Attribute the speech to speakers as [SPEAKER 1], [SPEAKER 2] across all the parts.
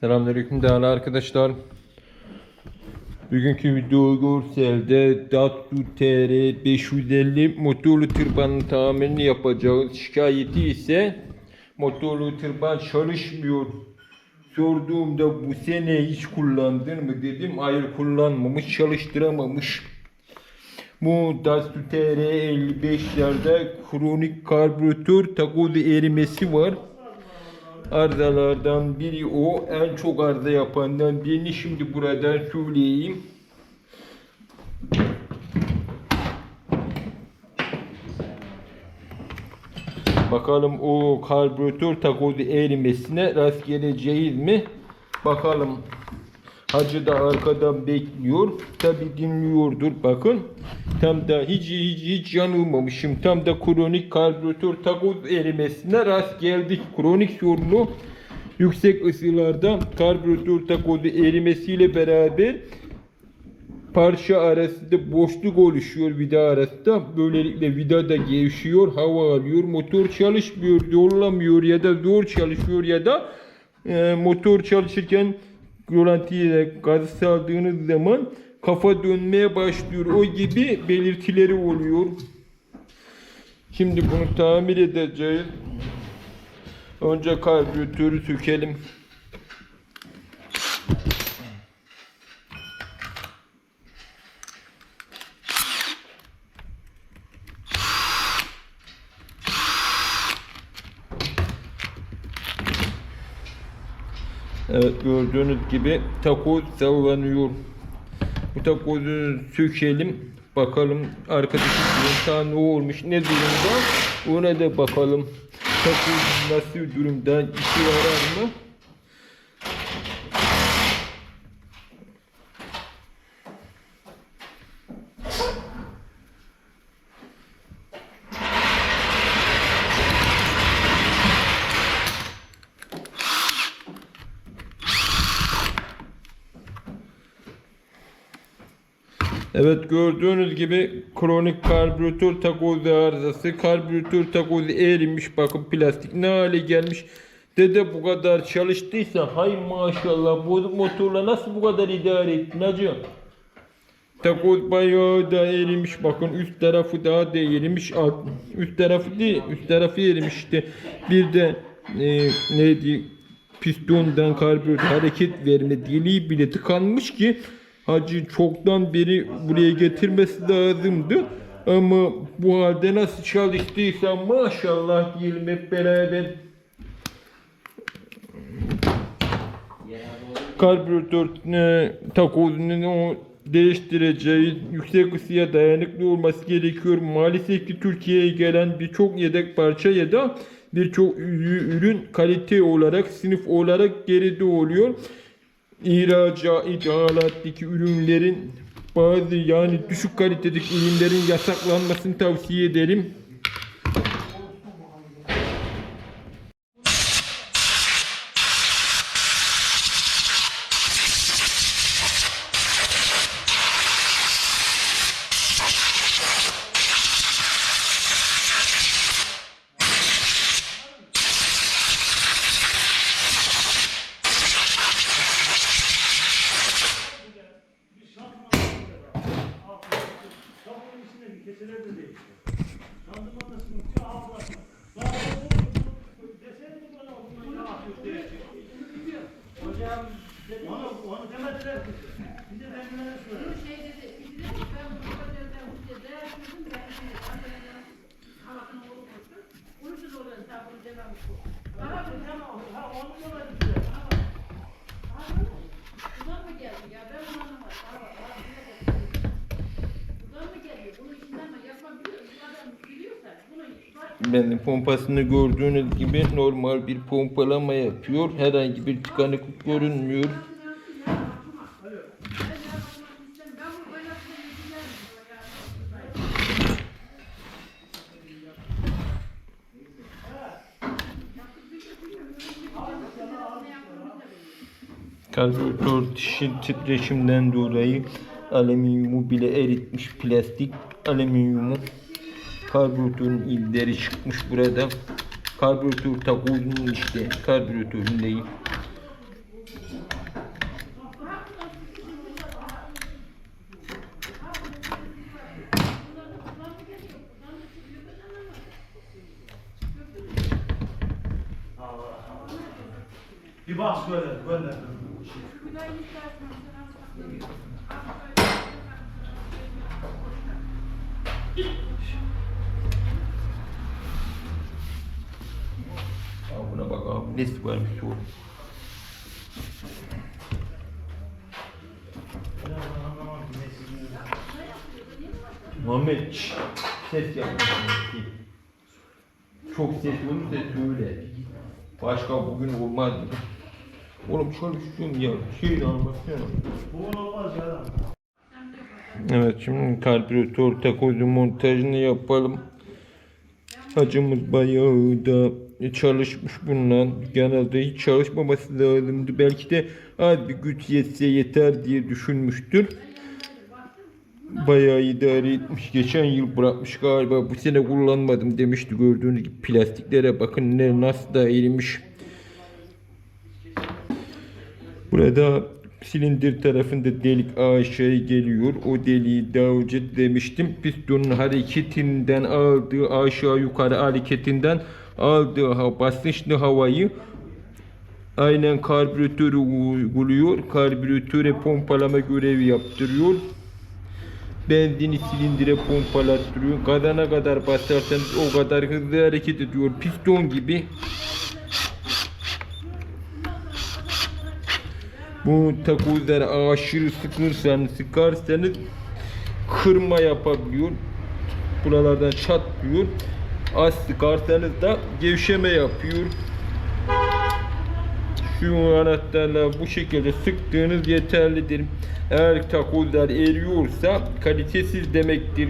[SPEAKER 1] Selamünaleyküm değerli arkadaşlar. Bugünkü video görselde Datsu TR 550 motorlu tırbanın tamirini yapacağız. Şikayeti ise motorlu tırban çalışmıyor. Sorduğumda bu sene hiç kullandın mı dedim. Hayır kullanmamış, çalıştıramamış. Bu Datsu TR 55'lerde kronik karbüratör takozu erimesi var. Arızalardan biri o. En çok arıza yapandan birini şimdi buradan söyleyeyim. Bakalım o karbüratör takozu erimesine rast geleceğiz mi? Bakalım. Hacı da arkadan bekliyor. Tabi dinliyordur bakın. Tam da hiç hiç hiç yanılmamışım. Tam da kronik karbüratör takoz erimesine rast geldik. Kronik sorunu yüksek ısılarda karbüratör takozu erimesiyle beraber parça arasında boşluk oluşuyor vida arasında. Böylelikle vida da gevşiyor, hava alıyor. Motor çalışmıyor, zorlamıyor ya da zor çalışıyor ya da e, motor çalışırken rolantiyle gaz saldığınız zaman kafa dönmeye başlıyor. O gibi belirtileri oluyor. Şimdi bunu tamir edeceğiz. Önce karbüratörü sökelim. Evet gördüğünüz gibi takoz sallanıyor. Bu takozu sökelim. Bakalım arkadaşım yatağı ne olmuş ne durumda ona da bakalım. Takoz nasıl durumda işi yarar mı? Evet gördüğünüz gibi kronik karbüratör takozu arızası. Karbüratör takozu erimiş. Bakın plastik ne hale gelmiş. Dede bu kadar çalıştıysa hay maşallah bu motorla nasıl bu kadar idare ettin hacı? Takoz bayağı da erimiş. Bakın üst tarafı daha da erimiş. Üst tarafı değil. Üst tarafı erimiş işte. Bir de e, neydi? Pistondan karbüratör hareket verme deliği bile tıkanmış ki Hacı çoktan beri buraya getirmesi lazımdı. Ama bu halde nasıl çalıştıysa maşallah diyelim hep beraber. Karbüratör e, takozunun o yüksek ısıya dayanıklı olması gerekiyor. Maalesef ki Türkiye'ye gelen birçok yedek parça ya da birçok ürü- ürün kalite olarak, sınıf olarak geride oluyor ihraca, ithalattaki ürünlerin bazı yani düşük kalitedeki ürünlerin yasaklanmasını tavsiye ederim.
[SPEAKER 2] Kapının içindeki keseler de değişti. Şanzıman da sıkıntı, altı var. Daha deseydi bana bunu ne yapıyor değişiyor. Hocam, onu, onu demediler ki. Bize demediler söyledi.
[SPEAKER 3] şey dedi, izle, ben bu hocadan hoca değerlendirdim, ben şimdi annemden havasını vurmuştum. Onun için oraya sabır demem bu.
[SPEAKER 2] Bana bir tamam, ha onu demedi bize.
[SPEAKER 3] Buradan mı geldi ya? Ben bunu anlamadım. Ha, ha, buna bakıyorum. Buradan mı geliyor? Bunun içinden mi? Yapabiliyor. Bu adam biliyorsa bunu
[SPEAKER 1] Ben pompasını gördüğünüz gibi normal bir pompalama yapıyor. Herhangi bir tıkanıklık görünmüyor. Karbüratör titreşimden dolayı alüminyumu bile eritmiş plastik alüminyumu karbüratörün illeri çıkmış burada. Karbüratör takozunun işte karbüratörün değil Muhammed şşş, ses yapma. Çok ses olursa söyle. Başka bugün olmaz? Oğlum çalışıyorum ya. Şey anlatsana.
[SPEAKER 2] Bu olmaz ya.
[SPEAKER 1] Evet şimdi karbüratör takozu montajını yapalım. Hacımız bayağı da çalışmış bundan. Genelde hiç çalışmaması lazımdı. Belki de az bir güç yetse yeter diye düşünmüştür. Bayağı idare etmiş. Geçen yıl bırakmış galiba. Bu sene kullanmadım demişti. Gördüğünüz gibi plastiklere bakın ne nasıl da erimiş. Burada silindir tarafında delik aşağı geliyor. O deliği daha önce demiştim. Pistonun hareketinden aldığı aşağı yukarı hareketinden aldığı basınçlı havayı aynen karbüratörü uyguluyor. Karbüratöre pompalama görevi yaptırıyor. Benzini silindire pompalattırıyor. Kadana kadar basarsanız o kadar hızlı hareket ediyor. Piston gibi. Bu takozları aşırı sıkırsanız, sıkarsanız kırma yapabiliyor. Buralardan çatlıyor. Az sıkarsanız da gevşeme yapıyor. Şu anahtarla bu şekilde sıktığınız yeterlidir. Eğer takozlar eriyorsa kalitesiz demektir.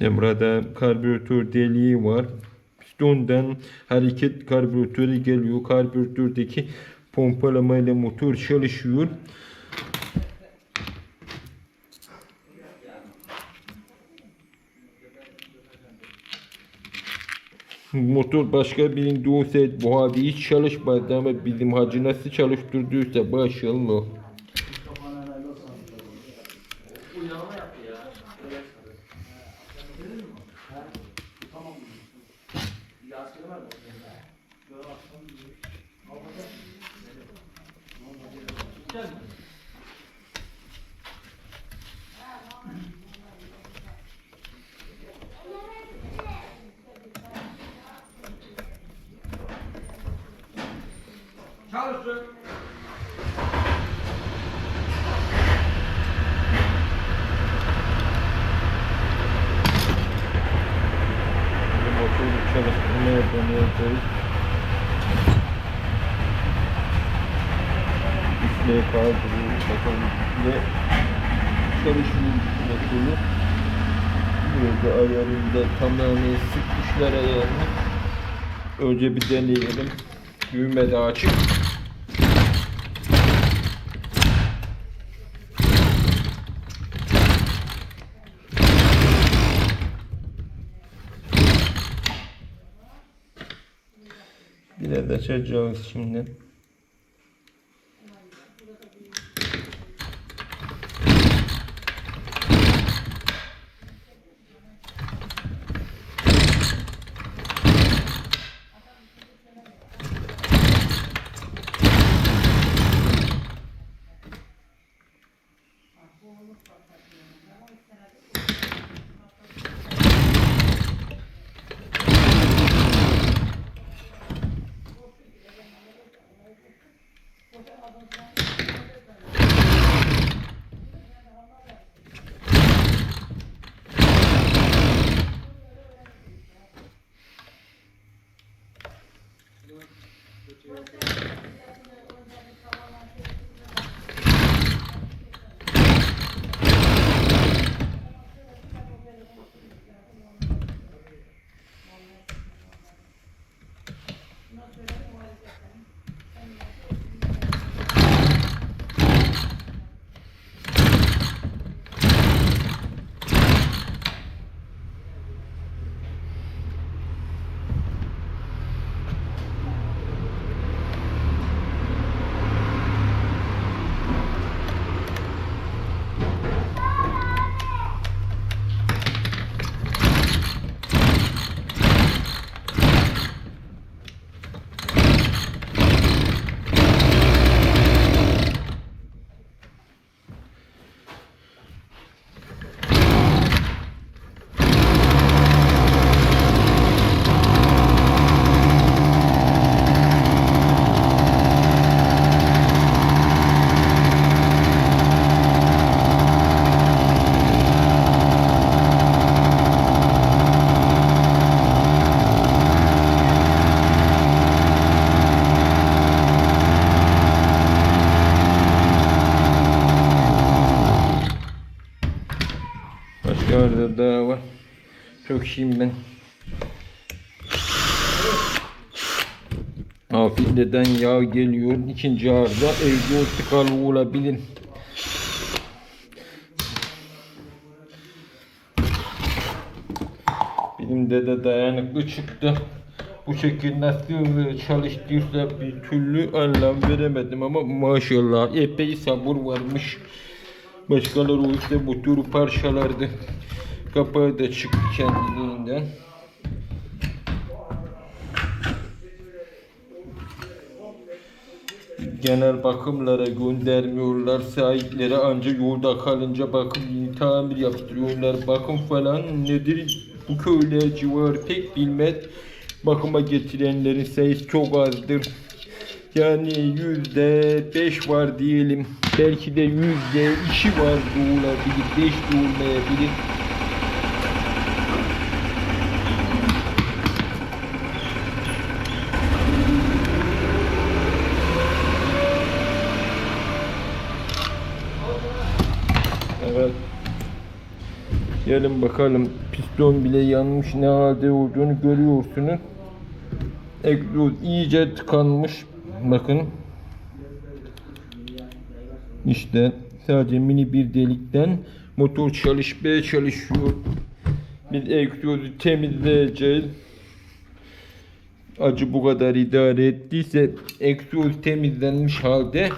[SPEAKER 1] İşte burada karbüratör deliği var. Pistondan hareket karbüratöre geliyor. Karbüratördeki pompalamayla motor çalışıyor. Motor başka birinde olsaydı bu abi hiç çalışmadı ama bizim hacı nasıl çalıştırdıysa maşallah. Şimdi motoru çalıştırmaya deneyeceğiz. Üstüne kaldırıyor. Bakalım ne çalışıyor motoru. Burada ayarında tamamen sıkmışlar ayarını. Önce bir deneyelim. Düğme de açık. Açacağız şimdi. Sökeyim ben. Afileden yağ geliyor. İkinci ağırda evde tıkalı olabilir. Benim dede dayanıklı çıktı. Bu şekilde nasıl çalıştıysa bir türlü anlam veremedim ama maşallah epey sabır varmış. Başkaları o işte bu tür parçalardı. Kapağı da çıktı kendiliğinden. Genel bakımlara göndermiyorlar. Sahipleri ancak yolda kalınca bakım tamir yaptırıyorlar. Bakım falan nedir bu köyler civarı pek bilmez. Bakıma getirenlerin sayısı çok azdır. Yani yüzde beş var diyelim. Belki de yüzde iki var da. Beş de. Evet. Gelin bakalım piston bile yanmış ne halde olduğunu görüyorsunuz. Egzoz iyice tıkanmış. Bakın. İşte sadece mini bir delikten motor çalışmaya çalışıyor. Biz egzozu temizleyeceğiz. Acı bu kadar idare ettiyse egzoz temizlenmiş halde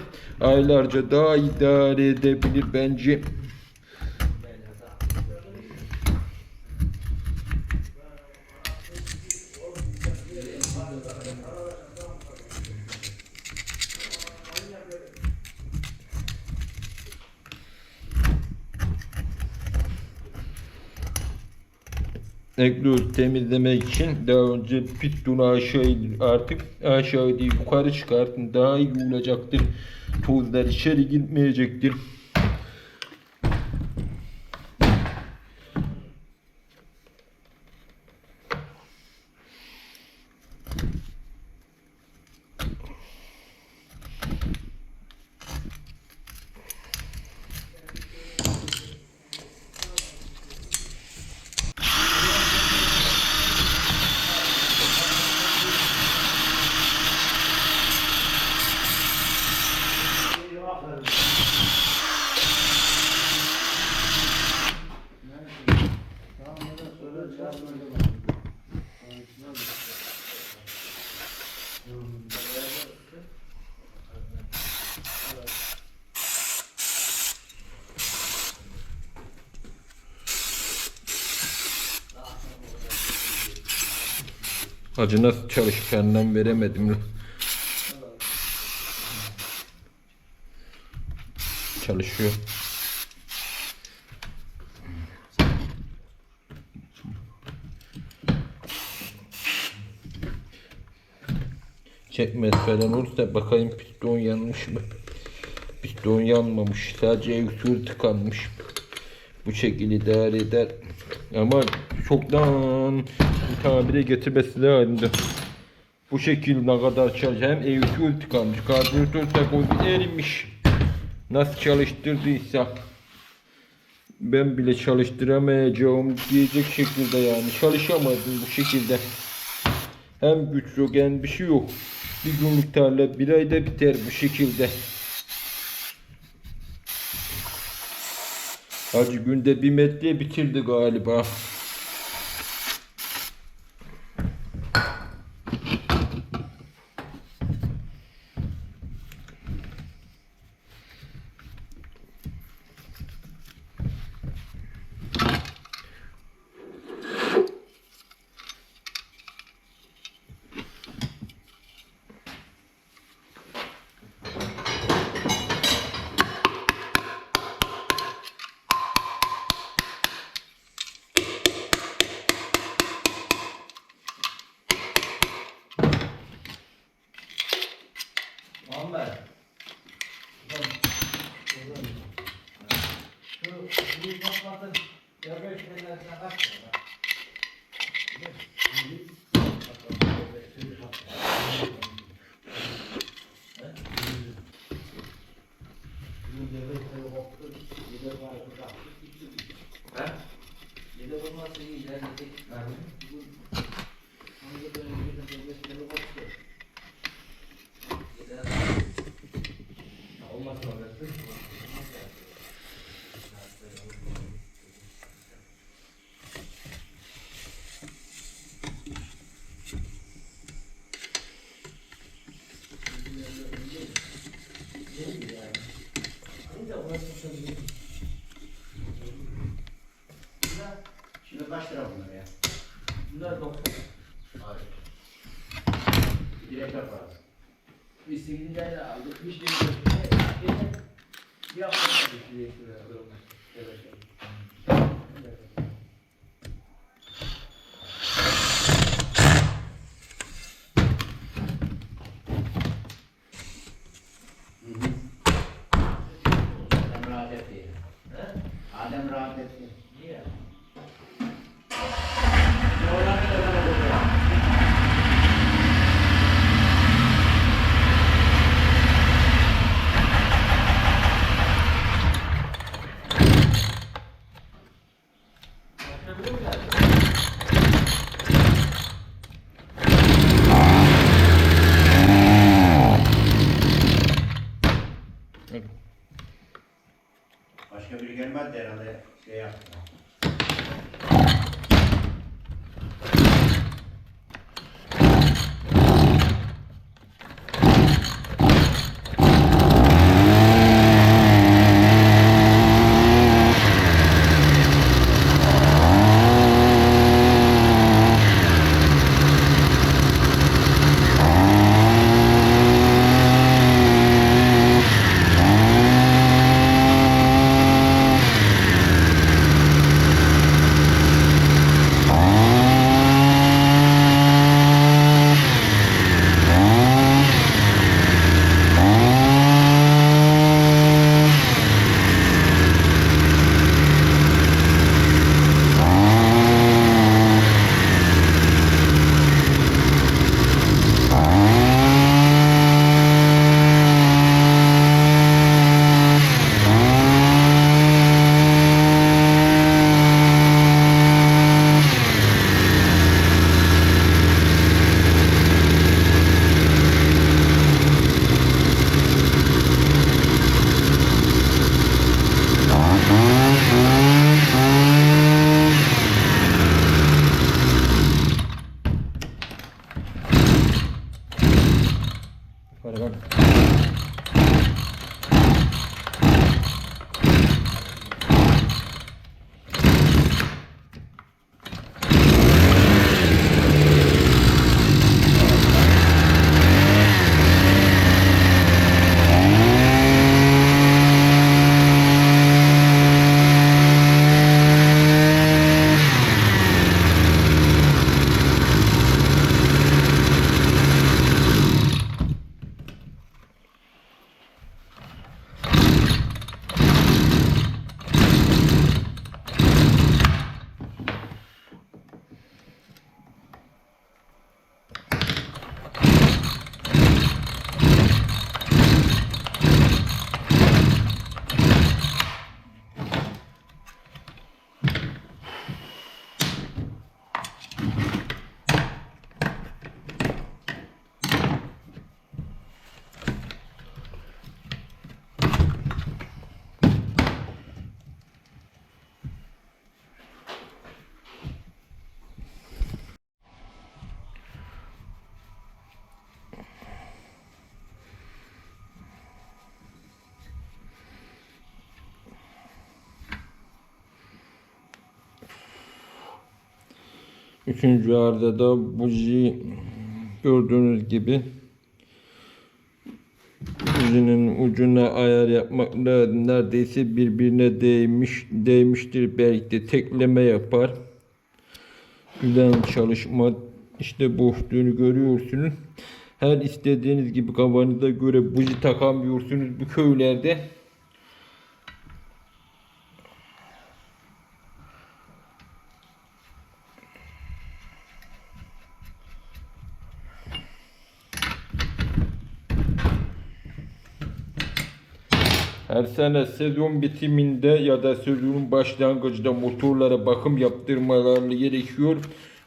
[SPEAKER 1] aylarca daha idare edebilir bence. Egzoz temizlemek için daha önce pistonu aşağı artık aşağı değil yukarı çıkartın daha iyi olacaktır. Tozlar içeri girmeyecektir. Hacı nasıl çalışkanından veremedim Çalışıyor. Çekmez falan olursa bakayım piston yanmış mı? Piston yanmamış. Sadece egzoz tıkanmış. Bu şekilde idare eder. Ama çoktan tamire getirmesi lazımdı. Bu şekilde ne kadar çalış hem egzoz tıkanmış. Karbüratör takozu erimiş. Nasıl çalıştırdıysa ben bile çalıştıramayacağım diyecek şekilde yani çalışamadım bu şekilde. Hem güç yok hem bir şey yok. Bir günlük tarla bir ayda biter bu şekilde. Hacı günde bir metre bitirdi galiba.
[SPEAKER 4] Olmaz mı?
[SPEAKER 1] Üçüncü yarıda da buji gördüğünüz gibi bujinin ucuna ayar yapmak neredeyse birbirine değmiş değmiştir belki de tekleme yapar. Güzel çalışma işte boşluğunu görüyorsunuz. Her istediğiniz gibi kafanıza göre buji takamıyorsunuz bu köylerde. Her sene sezon bitiminde ya da sezonun başlangıcında motorlara bakım yaptırmalarını gerekiyor.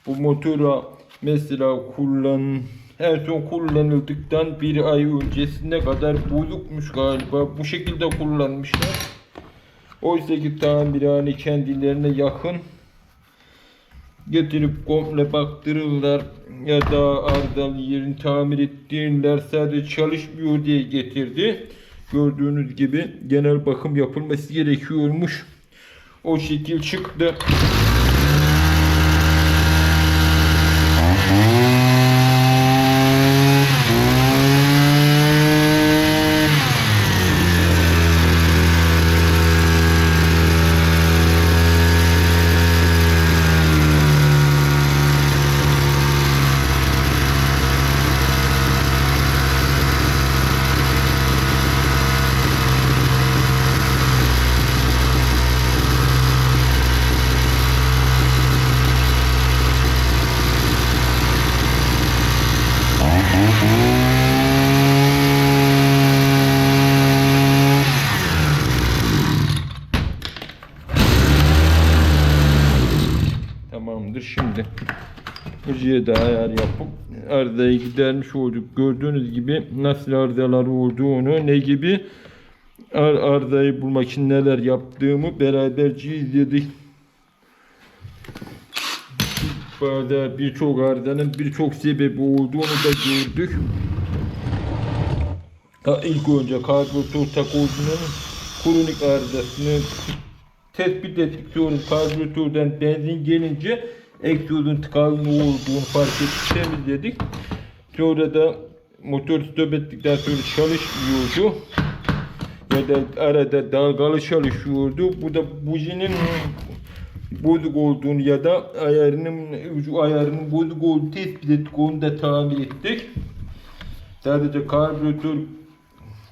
[SPEAKER 1] Bu motora mesela kullan en son kullanıldıktan bir ay öncesine kadar bozukmuş galiba. Bu şekilde kullanmışlar. Oysa ki tamirhane kendilerine yakın getirip komple baktırırlar ya da ardalı yerini tamir ettirirler sadece çalışmıyor diye getirdi. Gördüğünüz gibi genel bakım yapılması gerekiyormuş. O şekil çıktı. Tamamdır şimdi. Ucuya da ayar yapıp ardayı gidermiş olduk. Gördüğünüz gibi nasıl ardalar olduğunu ne gibi ar ardayı bulmak için neler yaptığımı beraberce izledik. Burada birçok ardanın birçok sebebi olduğunu da gördük. İlk önce karbüratör takozunun kronik arızasını tespit ettik. Sonra karbüratörden benzin gelince egzozun tıkanma olduğunu fark ettik, temizledik. Sonra da motor stop ettikten sonra çalışmıyordu. Ya da arada dalgalı çalışıyordu. Bu da bujinin bozuk olduğunu ya da ayarının ucu ayarının bozuk olduğunu tespit ettik. Onu da tamir ettik. Sadece karbüratör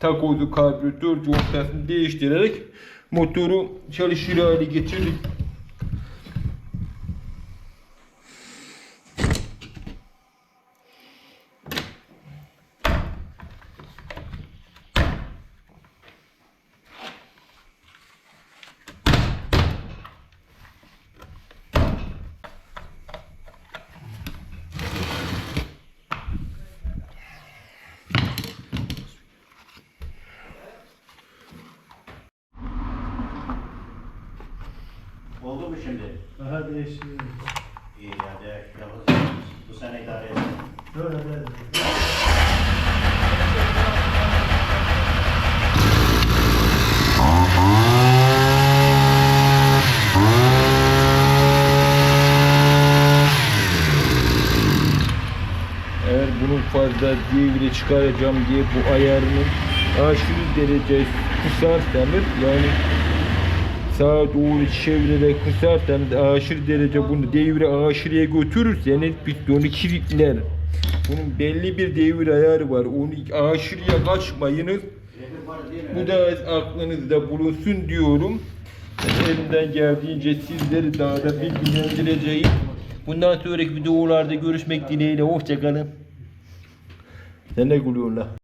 [SPEAKER 1] takozu karbüratör contasını değiştirerek motoru çalışır hale getirdik.
[SPEAKER 5] Oldu mu şimdi?
[SPEAKER 2] Daha değişti.
[SPEAKER 5] İyi hadi yapalım. Bu sene idare edelim.
[SPEAKER 2] Böyle böyle.
[SPEAKER 1] Eğer fazla devre çıkaracağım diye bu ayarını aşırı derece kısarsanız yani sağa doğru çevirerek kısarsanız aşırı derece bunu devre aşırıya götürürseniz pistonu kilitler. Bunun belli bir devir ayarı var. Onu aşırıya kaçmayınız. Bu da aklınızda bulunsun diyorum. Elimden geldiğince sizleri daha da bilgilendireceğim. Bundan sonraki videolarda görüşmek dileğiyle. Hoşçakalın. Sen ne gülüyorsun la?